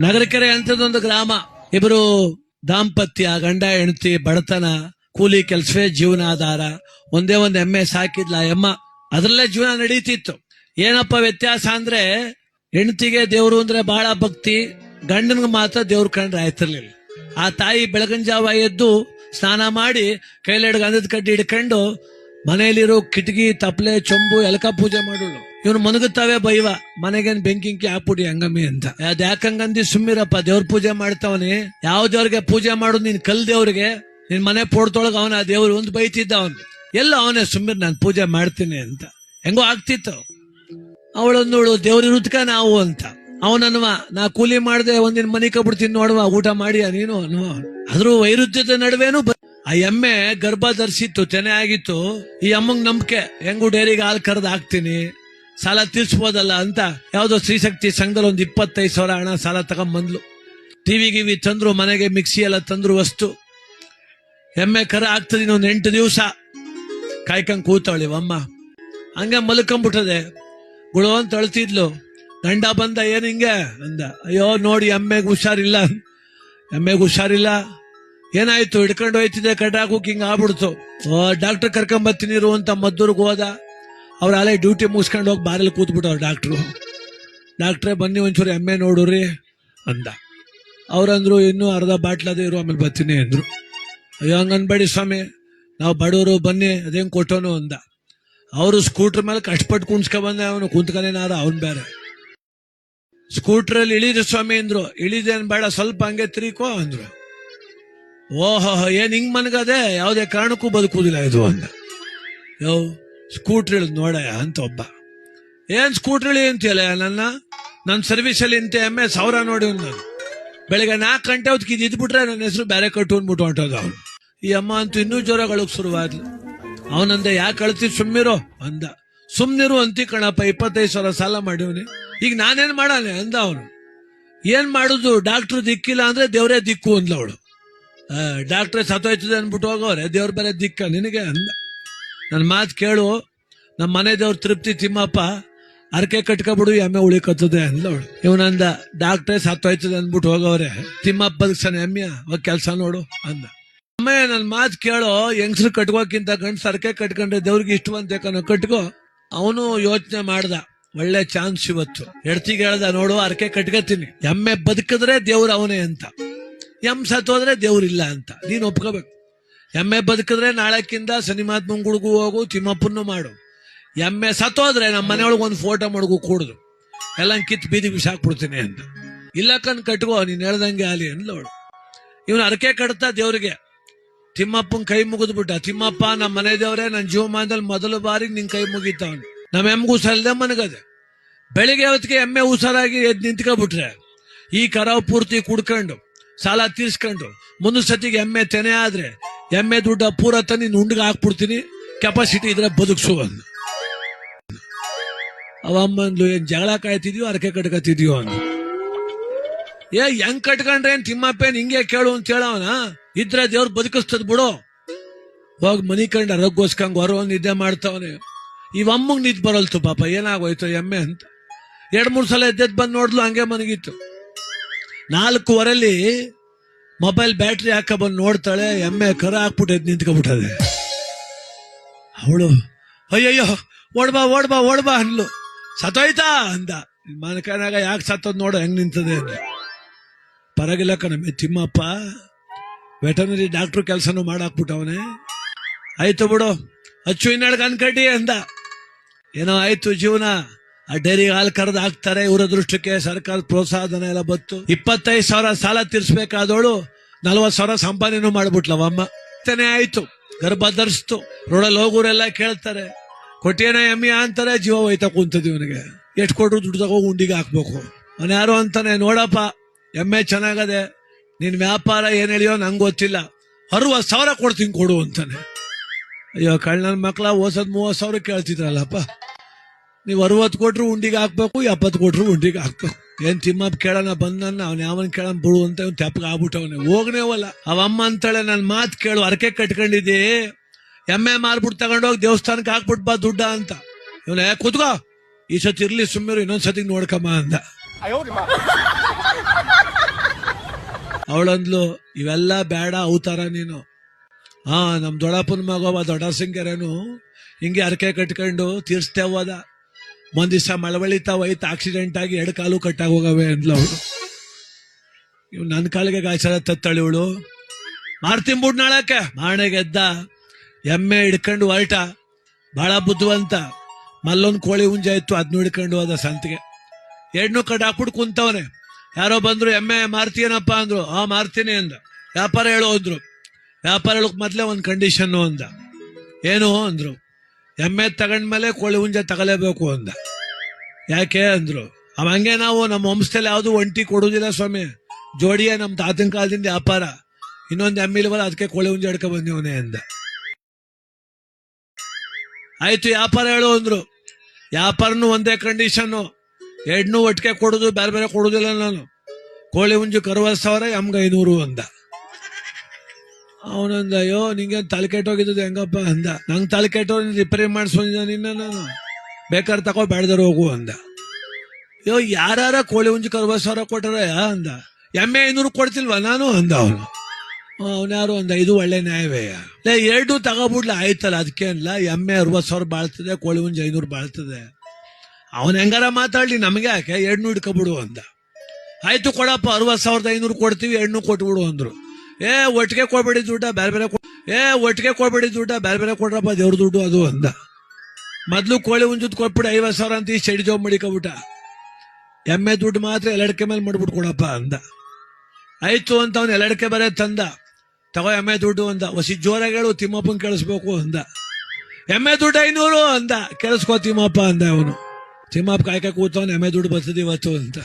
ನಗರಕೆರೆ ಅಂತದೊಂದು ಗ್ರಾಮ. ಇಬ್ಬರು ದಾಂಪತ್ಯ, ಗಂಡ, ಹೆಂಡತಿ, ಬಡತನ, ಕೂಲಿ ಕೆಲಸವೇ ಜೀವನಾಧಾರ. ಒಂದೇ ಒಂದು ಎಮ್ಮೆ ಸಾಕಿದ್ಲ ಎಮ್ಮ. ಅದ್ರಲ್ಲೇ ಜೀವನ ನಡೀತಿತ್ತು. ಏನಪ್ಪ ವ್ಯತ್ಯಾಸ ಅಂದ್ರೆ, ಹೆಂಡತಿಗೆ ದೇವರು ಅಂದ್ರೆ ಬಹಳ ಭಕ್ತಿ, ಗಂಡನಿಗೆ ಮಾತ್ರ ದೇವ್ರ ಕಂಡ್ರೆ ಆಯ್ತಿರ್ಲಿಲ್ಲ. ಆ ತಾಯಿ ಬೆಳಗಿನ ಜಾವ ಎದ್ದು ಸ್ನಾನ ಮಾಡಿ ಕೈಲೆಡ್ ಅಂದದ ಕಡ್ಡಿ ಹಿಡ್ಕೊಂಡು ಮನೆಯಲ್ಲಿರೋ ಕಿಟಕಿ, ತಪ್ಲೆ, ಚೊಂಬು ಎಲಕ ಪೂಜೆ ಮಾಡೋಳು. ಇವನು ಮನಗುತ್ತಾವೆ ಬೈವ ಮನೆಗೇನ್ ಬೆಂಕಿಂಕಿ ಹಾಕ್ಬಿಡಿ ಹಂಗಮ್ಮಿ ಅಂತ. ಅದ್ ಯಾಕಂಗಂದಿ ಸುಮ್ಮಿರಪ್ಪ, ದೇವ್ರ ಪೂಜೆ ಮಾಡ್ತಾವನಿ. ಯಾವ ದೇವ್ರಿಗೆ ಪೂಜೆ ಮಾಡೋದು ನೀನ್ ಕಲ್ ದೇವ್ರಿಗೆ, ನಿನ್ ಮನೆ ಪೋಡ್ತೊಳಗ ಅವನ ದೇವ್ರು ಒಂದು ಬೈತಿದ್ದ ಅವನು. ಎಲ್ಲ ಅವನೇ ಸುಮ್ಮಿರ್ ನಾನು ಪೂಜೆ ಮಾಡ್ತೀನಿ ಅಂತ. ಹೆಂಗೋ ಆಗ್ತಿತ್ತು. ಅವಳೊಂದೋಳು ದೇವ್ರ ಇರುತ್ಕ ನಾವು ಅಂತ. ಅವನನ್ವ, ನಾ ಕೂಲಿ ಮಾಡ್ದೆ ಒಂದಿನ ಮನೆ ಕಬಿಡ್ತೀನಿ ನೋಡುವ, ಊಟ ಮಾಡಿ ನೀನು ಅನ್ವ ಆದ್ರೂ ವೈರುಧ್ಯದ ನಡುವೆನು ಆ ಎಮ್ಮೆ ಗರ್ಭ ಧರಿಸಿತ್ತು, ತೆನೆ ಆಗಿತ್ತು. ಈ ಅಮ್ಮಂಗ್ ನಂಬಿಕೆ, ಹೆಂಗು ಡೈರಿಗೆ ಹಾಲು ಕರೆದು ಹಾಕ್ತೀನಿ. ಸಾಲ ತೀರ್ಸ್ಬೋದಲ್ಲ ಅಂತ ಯಾವ್ದೋ ಸ್ತ್ರೀಶಕ್ತಿ ಸಂಘದಲ್ಲಿ ಒಂದ್ ಇಪ್ಪತ್ತೈದು ಸಾವಿರ ಹಣ ಸಾಲ ತಗೊಂಬಂದ್ಲು. ಟಿವಿ ಗಿವಿ ತಂದ್ರು, ಮನೆಗೆ ಮಿಕ್ಸಿ ಎಲ್ಲ ತಂದ್ರು ವಸ್ತು ಎಮ್ಮೆ ಕರ ಆಗ್ತದೆ ಇನ್ನೊಂದು ಎಂಟು ದಿವಸ. ಕಾಯ್ಕೊಂಡು ಕೂತಾವಳಿ, ಅಮ್ಮ, ಹಂಗೆ ಮಲ್ಕೊಂಬಿಟ್ಟದೆ. ಗುಳು ಅಂತ ಅಳ್ತಿದ್ಲು. ಗಂಡ ಬಂದ ಏನು ಹಿಂಗೆ? ಅಂದ. ಅಯ್ಯೋ, ನೋಡಿ, ಎಮ್ಮೆಗೆ ಹುಷಾರಿಲ್ಲ. ಎಮ್ಮೆಗೆ ಹುಷಾರಿಲ್ಲ? ಏನಾಯ್ತು? ಹಿಡ್ಕೊಂಡು ಹೋಯ್ತಿದ್ದೆ ಕಟಾಕು ಹಿಂಗೆ ಆಗ್ಬಿಡ್ತು. ಡಾಕ್ಟರ್ ಕರ್ಕೊಂಡ್ ಬರ್ತೀನಿ ಅಂತ ಮದ್ದೂರ್ಗೆ ಹೋದ. ಅವ್ರ ಅಲ್ಲೇ ಡ್ಯೂಟಿ ಮುಗಿಸ್ಕೊಂಡು ಹೋಗಿ ಬಾರಲ್ಲಿ ಕೂತ್ಬಿಟ್ಟವ್ರು ಡಾಕ್ಟ್ರು ಡಾಕ್ಟ್ರೇ ಬನ್ನಿ ಒಂಚೂರು ಎಮ್ಮೆ ನೋಡೋರಿ ಅಂದ. ಅವ್ರಂದ್ರು, ಇನ್ನೂ ಅರ್ಧ ಬಾಟ್ಲದೇ ಇರು, ಆಮೇಲೆ ಬರ್ತೀನಿ ಅಂದ್ರು. ಅಯ್ಯೋ, ಹಂಗ ಅನ್ಬೇಡಿ ಸ್ವಾಮಿ, ನಾವು ಬಡವರು, ಬನ್ನಿ, ಅದೇನು ಕೊಟ್ಟೋನು ಅಂದ. ಅವರು ಸ್ಕೂಟ್ರ್ ಮೇಲೆ ಕಷ್ಟಪಟ್ಟು ಕುಣ್ಸ್ಕೊ ಬಂದೆ ಅವನು ಕುಂತ್ಕನೇನಾದ ಅವನ್ ಬೇರೆ ಸ್ಕೂಟ್ರಲ್ಲಿ ಇಳಿದ ಸ್ವಾಮಿ ಅಂದ್ರು. ಇಳಿದೆ ಬೇಡ ಸ್ವಲ್ಪ ಹಂಗೆ ತಿರುಕೋ ಅಂದ್ರು. ಓಹೋ, ಏನು ಹಿಂಗೆ ಮನ್ಗದೆ? ಯಾವುದೇ ಕಾರಣಕ್ಕೂ ಬದುಕುದಿಲ್ಲ ಇದು ಅಂದ. ಯೋ ಸ್ಕೂಟ್ರ್ ಇಳಿದ್ ನೋಡಯ್ಯ ಅಂತ ಒಬ್ಬ. ಏನ್ ಸ್ಕೂಟ್ರ್ ಇಳಿ ಅಂತೀಯಲ್ಲ ನನ್ನ? ನನ್ನ ಸರ್ವಿಸಲ್ಲಿ ಇಂತ ಎಮ್ಮೆ ಸಾವಿರ ನೋಡಿ ನಾನು. ಬೆಳಿಗ್ಗೆ ನಾಲ್ಕು ಗಂಟೆ ಹೊತ್ತಿಗೆ ಇದು ಇದ್ಬಿಟ್ರೆ ನನ್ನ ಹೆಸರು ಬೇರೆ ಕಟ್ಟು ಅಂದ್ಬಿಟ್ಟು ಹೊಂಟೋದ ಅವನು. ಈ ಅಮ್ಮ ಅಂತೂ ಇನ್ನೂ ಜ್ವರಗಳಿಗೆ ಶುರುವಾದ್ಲು. ಅವನಂದ, ಯಾಕೆ ಅಳ್ತಿ ಸುಮ್ಮಿರೋ ಅಂದ. ಸುಮ್ನಿರು ಅಂತಿ ಕಣಪ್ಪ, ಇಪ್ಪತ್ತೈದು ಸಾವಿರ ಸಾಲ ಮಾಡಿವ್ನಿ. ಈಗ ನಾನೇನ್ ಮಾಡಾನೆ? ಅಂದ ಅವನು. ಏನ್ ಮಾಡುದು? ಡಾಕ್ಟರ್ ದಿಕ್ಕಿಲ್ಲ ಅಂದ್ರೆ ದೇವರೇ ದಿಕ್ಕು ಅಂದ್ಲ ಅವಳು. ಡಾಕ್ಟ್ರೇ ಸತ್ತೋಯ್ತದೆ ಅಂದ್ಬಿಟ್ಟು ಹೋಗೋರೆ ದೇವ್ರ ಬೇರೆ ದಿಕ್ಕ ನಿನಗೆ, ಅಂದ. ನನ್ನ ಮಾತು ಕೇಳು. ನಮ್ಮ ಮನೆ ದೇವ್ರ ತೃಪ್ತಿ ತಿಮ್ಮಪ್ಪ. ಅರಕೆ ಕಟ್ಕೊಬಿಡು ಎಮ್ಮೆ ಉಳಿಕತ್ತದೆ ಅಂದವಳು ಇವನಂದ, ಡಾಕ್ಟ್ರೇ ಸತ್ತೋಯ್ತದೆ ಅಂದ್ಬಿಟ್ಟು ಹೋಗವ್ರೆ. ತಿಮ್ಮಪ್ಪ ಬದುಕ್ಸನ ಎಮ್ಮೆ ಅವಾಗ ಕೆಲಸ ನೋಡು, ಅಂದ. ಅಮ್ಮ, ನನ್ನ ಮಾತು ಕೇಳೋ. ಹೆಂಗಸ್ರು ಕಟ್ಕೋಕ್ಕಿಂತ ಗಂಡ್ಸ ಅರಕೆ ಕಟ್ಕೊಂಡ್ರೆ ದೇವ್ರಿಗೆ ಇಷ್ಟವಂತೆ ಕಣೋ ಕಟ್ಕೋ. ಅವನು ಯೋಚನೆ ಮಾಡ್ದ. ಒಳ್ಳೆ ಚಾನ್ಸ್ ಇವತ್ತು. ಎಡ್ತಿಗೆ ಹೇಳ್ದ, ನೋಡು ಅರಕೆ ಕಟ್ಕೋತೀನಿ. ಎಮ್ಮೆ ಬದುಕಿದ್ರೆ ದೇವ್ರು ಅವನೇ ಅಂತ. ಎಂ ಸತ್ತೋದ್ರೆ ದೇವ್ರಿಲ್ಲ ಅಂತ. ನೀನ್ ಒಪ್ಕೋಬೇಕು. ಎಮ್ಮೆ ಬದುಕಿದ್ರೆ ನಾಳಕ್ಕಿಂದ ಸನಿಮಾತ್ಮಂಗ್ ಗುಡ್ಗು ಹೋಗು, ತಿಮ್ಮಪ್ಪನ್ನು ಮಾಡು. ಎಮ್ಮೆ ಸತ್ತೋದ್ರೆ ನಮ್ಮ ಮನೆಯೊಳಗೆ ಒಂದು ಫೋಟೋ ಮಡಗು ಕೂಡುದು. ಎಲ್ಲ ಕಿತ್ ಬೀದಿ ಬಿಸಾಕ್ಬಿಡ್ತೀನಿ ಅಂತ. ಇಲ್ಲ ಕಣ್ ಕಟ್ಕೋ, ನೀನ್ ಹೇಳ್ದಂಗೆ ಆಲಿ ಅಂದ್ಲವಳು ಇವನು ಅರಕೆ ಕಟ್ತಾ ದೇವ್ರಿಗೆ. ತಿಮ್ಮಪ್ಪನ್ ಕೈ ಮುಗಿದ್ಬಿಟ್ಟ. ತಿಮ್ಮಪ್ಪ ನಮ್ಮ ಮನೆ ದೇವ್ರೆ ನನ್ನ ಜೀವಮಾನದಲ್ಲಿ ಮೊದಲ ಬಾರಿ ನಿನ್ ಕೈ ಮುಗಿತಾವನು. ನಮ್ಮ ಎಮ್ಗೆ ಸಲ್ದೆ ಮನಗದೆ. ಬೆಳಿಗ್ಗೆ ಹೊತ್ತಿಗೆ ಎಮ್ಮೆ ಉಸಾರಾಗಿ ಎದ್ದು ನಿಂತ್ಕೊಬಿಟ್ರೆ, ಈ ಕರಾವ್ ಪೂರ್ತಿ ಕುಡ್ಕೊಂಡು, ಸಾಲ ತೀರ್ಸ್ಕೊಂಡು, ಮುಂದ್ ಸತಿಗೆ ಎಮ್ಮೆ ತೆನೆ ಆದ್ರೆ ಎಮ್ಮೆ ದುಡ್ಡ ಪೂರ ನಿನ್ ಉಂಡಿಗೆ ಹಾಕ್ಬಿಡ್ತೀನಿ. ಕೆಪಾಸಿಟಿ ಇದ್ರೆ ಬದುಕ್ಸು ಅಂದ. ಅವಮ್ಮಂದ್ಲು ಏನ್ ಜಗಳ ಕಾಯ್ತಿದ್ಯೋ ಅರಕೆ ಕಟ್ಕತಿದ್ಯೋ ಅಂದ. ಏ, ಹೆಂಗ್ ಕಟ್ಕೊಂಡ್ರೆ ಏನ್ ತಿಮ್ಮಪ್ಪೇನ್ ಹಿಂಗೆ ಕೇಳು ಅಂತ ಹೇಳವನ? ಇದ್ರೆ ದೇವ್ರು ಬದುಕಿಸ್ತದ್ ಬಿಡು. ಹೋಗ್ ಮನಿ ಕಂಡ ರಗ್ಗೋಸ್ಕಂಗ್ ಹೊರ ನಿದ್ದೆ ಮಾಡ್ತಾವನೆ. ಇವಮ್ಮಗ್ ನಿದ್ ಬರಲ್ತು ಪಾಪ, ಏನಾಗೋಯ್ತು ಎಮ್ಮೆ ಅಂತ. ಎರಡ್ ಮೂರ್ ಸಲ ಎದ್ದೆದ್ ಬಂದ್ ನೋಡ್ಲು ಹಂಗೆ ಮನಗಿತ್ತು ನಾಲ್ಕೂವರೆಲಿ ಮೊಬೈಲ್ ಬ್ಯಾಟ್ರಿ ಹಾಕ ಬಂದು ನೋಡ್ತಾಳೆ, ಎಮ್ಮೆ ಕರ ಹಾಕ್ಬಿಟ್ಟು ನಿಂತ್ಕೊಬಿಟ್ಟದೆ ಅವಳು, ಅಯ್ಯಯ್ಯೋ, ಓಡ್ಬಾ ಓಡ್ಬಾ ಓಡ್ಬಾ ಅನ್ಲು ಸತ್ತೋಯ್ತಾ? ಅಂದ. ಮನಕನಾಗ ಯಾಕೆ ಸತ್ತೋದ್ ನೋಡು, ಹೆಂಗ್ ನಿಂತದೆ ಅಂದ ಪರಗಿಲ್ಲ ಕಣಮ್ಮೆ ತಿಮ್ಮಪ್ಪ. ವೆಟನರಿ ಡಾಕ್ಟ್ರು ಕೆಲಸನೂ ಮಾಡಾಕ್ಬಿಟ್ಟವನೆ. ಆಯ್ತು ಬಿಡು, ಅಚ್ಚು ಇನ್ನೆಡ್ಗೆ ಅನ್ಕಟ್ಟಿ ಅಂದ. ಏನೋ ಆಯ್ತು ಜೀವನ. ಆ ಡೈರಿ ಹಾಲು ಕರೆದು ಹಾಕ್ತಾರೆ, ಇವರ ದೃಷ್ಟಕ್ಕೆ ಸರ್ಕಾರದ ಪ್ರೋತ್ಸಾಹಧನ ಎಲ್ಲ ಬತ್ತು ಇಪ್ಪತ್ತೈದು ಸಾವಿರ ಸಾಲ ತೀರ್ಸ್ಬೇಕಾದವಳು ನಲ್ವತ್ತು ಸಾವಿರ ಸಂಪಾದನೆ ಮಾಡ್ಬಿಟ್ಲವಮ್ಮ ತಾನೇ ಆಯ್ತು. ಗರ್ಭ ಧರಿಸ್ತು. ರೋಡಲ್ಲಿ ಹೋಗೋರೆಲ್ಲ ಕೇಳ್ತಾರೆ, ಕೊಟ್ಟಿಯನ ಎಮ್ಮಿ ಅಂತಾರೆ. ಜೀವ ಹೋಯ್ತಾ ಕುಂತದ ಇವನಿಗೆ. ಎಷ್ಟು ಕೊಟ್ಟರು ದುಡ್ಡು ತಗೋ ಉಂಡಿಗೆ ಹಾಕ್ಬೇಕು. ಅವನ ಯಾರು ಅಂತಾನೆ, ನೋಡಪ್ಪ, ಎಮ್ಮೆ ಚೆನ್ನಾಗದೆ, ನಿನ್ ವ್ಯಾಪಾರ ಏನು ಹೇಳಿಯೋ ನಂಗೆ ಗೊತ್ತಿಲ್ಲ. ಅರವತ್ತು ಸಾವಿರ ಕೊಡ್ತೀನಿ ಕೊಡು ಅಂತಾನೆ. ಅಯ್ಯೋ, ಕಳ್ಳನ ಮಕ್ಳ, ಓಸದ್ ಮೂವತ್ತು ಸಾವಿರ ಕೇಳ್ತಿದ್ರಲ್ಲಪ್ಪ. ನೀವು ಅರವತ್ತು ಕೊಟ್ರು ಉಂಡಿಗೆ ಹಾಕ್ಬೇಕು, ಎಪ್ಪತ್ತು ಕೊಟ್ರು ಉಂಡಿಗೆ ಹಾಕ್ಬೇಕು. ಏನ್ ತಿಮ್ಮಪ್ಪ ಕೇಳೋಣ ಬಂದನ್ನ ಅವ್ನ ಯಾವನ್ ಕೇಳೋಣ, ಬಿಡು ಅಂತ ಇವ್ನು ತೆಪ್ಪಗೆ ಆಗ್ಬಿಟ್ಟವನೆ. ಹೋಗ್ನೇವಲ್ಲ. ಅವಮ್ಮ ಅಂತಾಳೆ ನನ್ನ ಮಾತು ಕೇಳು ಅರಕೆ ಕಟ್ಕೊಂಡಿದ್ದಿ. ಎಮ್ಮೆ ಮಾರ್ಬಿಟ್ಟು ತಗೊಂಡೋಗಿ ದೇವಸ್ಥಾನಕ್ಕೆ ಹಾಕ್ಬಿಟ್ ಬಾ ದುಡ್ಡ ಅಂತ. ಇವನ ಕೂತ್ಕೋ. ಈ ಸತಿ ಇರ್ಲಿ ಸುಮ್ಮರು ಇನ್ನೊಂದ್ ಸತಿ ನೋಡ್ಕಮ್ಮ ಅಂದ. ಅವಳಂದ್ಲು, ಇವೆಲ್ಲ ಬೇಡ, ಅವತಾರ ನೀನು. ಹಾ ನಮ್ ದೊಡ್ಡಪ್ಪನ ಮಗವ ದೊಡ್ಡ ಸಿಂಗರೇನು, ಹಿಂಗೆ ಅರಕೆ ಕಟ್ಕೊಂಡು ತೀರ್ಸ್ತೇವದ ಒಂದ್ ದಿವಸ ಮಳವಳಿತಾ ಹೋಯ್ತು ಆಕ್ಸಿಡೆಂಟ್ ಆಗಿ ಎರಡು ಕಾಲು ಕಟ್ಟಾಗಿ ಹೋಗವೆ ಅಂದ್ಲು ಅವಳು. ಇವ್ ನನ್ನ ಕಾಲಿಗೆ ಗಾಯಸರ ತತ್ತಳಿ ಇವಳು. ಮಾರ್ತೀನಿ ಬಿಡ್ ನಾಳಕ್ಕೆ. ಮಾಣೆ ಗೆದ್ದ ಎಮ್ಮೆ ಹಿಡ್ಕೊಂಡು ಹೊರಟ. ಬಹಳ ಬುದ್ಧಿವಂತ. ಮಲ್ಲೊಂದು ಕೋಳಿ ಹುಂಜ ಇತ್ತು ಅದನ್ನು ಹಿಡ್ಕೊಂಡು ಹೋದ ಸಂತಿಗೆ. ಎರಡನ್ನೂ ಕಟ್ ಹಾಕ್ಬಿಟ್ಟು ಕುಂತವನೆ. ಯಾರೋ ಬಂದ್ರು, ಎಮ್ಮೆ ಮಾರ್ತೀನಪ್ಪ ಅಂದ್ರು. ಆ, ಮಾರ್ತೀನಿ ಅಂದ. ವ್ಯಾಪಾರ ಹೇಳು ಅಂದ್ರು. ವ್ಯಾಪಾರ ಹೇಳಕ್ ಮೊದ್ಲೇ ಒಂದು ಕಂಡೀಷನ್ನು ಅಂದ. ಏನು ಅಂದ್ರು. ಎಮ್ಮೆ ತಗೊಂಡ್ಮೇಲೆ ಕೋಳಿ ಹುಂಜ ತಗಲೇಬೇಕು ಅಂದ. ಯಾಕೆ ಅಂದ್ರು, ಅವ ಹಂಗೆ ನಾವು ನಮ್ಮ ವಂಶದಲ್ಲಿ ಯಾವುದು ಒಂಟಿ ಕೊಡುವುದಿಲ್ಲ ಸ್ವಾಮಿ. ಜೋಡಿಯೇ ನಮ್ಮ ತಾತನ ಕಾಲದಿಂದ ವ್ಯಾಪಾರ. ಇನ್ನೊಂದು ಎಮ್ಮಿಲ್ವಲ್ಲ ಅದಕ್ಕೆ ಕೋಳಿ ಹುಂಜ ಹಿಡ್ಕೊ ಬಂದಿವನೇ ಅಂದ. ಆಯ್ತು, ವ್ಯಾಪಾರ ಹೇಳು ಅಂದ್ರು. ವ್ಯಾಪಾರನು ಒಂದೇ ಕಂಡೀಷನ್ನು ಎಡ್ನು ಒಟ್ಟಿಗೆ ಕೊಡೋದು, ಬೇರೆ ಬೇರೆ ಕೊಡೋದಿಲ್ಲ ನಾನು. ಕೋಳಿ ಹುಂಜು ಅರವತ್ತು ಸಾವಿರ, ಎಮ್ಗೆ ಐನೂರು ಅಂದ. ಅವನಂದ ಅಯ್ಯೋ ನಿಂಗೆ ತಲೆ ಕೆಟ್ಟೋಗಿದ್ದು ಹೆಂಗಪ್ಪ ಅಂದ. ನಂಗೆ ತಲೆ ಕೆಟ್ಟೋ ರಿಪೇರಿ ಮಾಡಿಸ್ಕೊಂಡಿದ್ದ ನಿನ್ನ ನಾನು? ಬೇಕಾದ್ರೆ ತಗೋ ಬೇಡದಾರ ಹೋಗು ಅಂದ. ಅಯ್ಯೋ ಯಾರ ಕೋಳಿ ಉಂಜಿ ಅರವತ್ತು ಸಾವಿರ ಕೊಟ್ಟರೆ ಅಂದ. ಎಮ್ಮೆ ಐನೂರು ಕೊಡ್ತಿಲ್ವಾ ನಾನು ಅಂದ ಅವನು. ಅವನ್ಯಾರು ಅಂದ, ಇದು ಒಳ್ಳೆ ನ್ಯಾಯವೇಯ ಲೇ, ಎರಡು ತಗೋಬಿಡ್ಲ, ಆಯ್ತಲ್ಲ ಅದಕ್ಕೆ ಅಲ್ಲ ಎಮ್ಮೆ ಅರವತ್ತು ಸಾವಿರ ಬಾಳ್ತದೆ, ಕೋಳಿ ಉಂಜಿ ಐನೂರು ಬಾಳ್ತದೆ. ಅವನ್ ಹೆಂಗಾರ ಮಾತಾಡ್ಲಿ, ನಮಗೆ ಯಾಕೆ? ಎರಡ್ನೂ ಹಿಡ್ಕೊಬಿಡು ಅಂದ. ಆಯ್ತು ಕೊಡಪ್ಪ, ಅರವತ್ತು ಸಾವಿರದ ಐನೂರು ಕೊಡ್ತೀವಿ ಎರಡ್ನೂ ಕೊಟ್ಬಿಡು ಅಂದ್ರು. ಏ, ಒಟ್ಟಿಗೆ ಕೊಡ್ಬೇಡಿ ದುಡ್ಡ ಬೇರೆ ಬೇರೆ ಏ, ಒಟ್ಟಿಗೆ ಕೊಡ್ಬೇಡಿ ದುಡ್ಡ ಬೇರೆ ಬೇರೆ ಕೊಡ್ರಪ್ಪ ದೇವ್ರ ದುಡ್ಡು ಅದು ಅಂದ. ಮೊದ್ಲು ಕೋಳಿ ಉಂಜುದ್ ಕೊಟ್ಬಿಟ್ಟು ಐವತ್ತು ಸಾವಿರ ಅಂತ ಈ ಚಡಿ ಜಾಬ್ ಮಡಿಕೊಬಿಟ್ಟ. ಎಮ್ಮೆ ದುಡ್ಡು ಮಾತ್ರ ಎಲ್ಲಡಕೆ ಮೇಲೆ ಮಾಡ್ಬಿಟ್ಟು ಕೊಡಪ್ಪ ಅಂದ. ಆಯ್ತು ಅಂತ ಅವ್ನು ಎಲ್ಲಡಕೆ ಬರೇ ತಂದ. ತಗೋ ಎಮ್ಮೆ ದುಡ್ಡು ಅಂದ. ಹೊಸಿ ಜೋರಾಗಿ ಹೇಳು, ತಿಮ್ಮಪ್ಪನ್ ಕೇಳಿಸ್ಬೇಕು ಅಂದ. ಎಮ್ಮೆ ದುಡ್ಡು ಐನೂರು ಅಂದ. ಕೇಳಿಸ್ಕೋ ತಿಮ್ಮಪ್ಪ ಅಂದ ಅವನು. ತಿಮ್ಮಪ್ಪ ಕಾಯ್ಕ ಕೂತವನ್, ಎಮ್ಮೆ ದುಡ್ಡು ಬರ್ತದೆ ಇವತ್ತು ಅಂತ.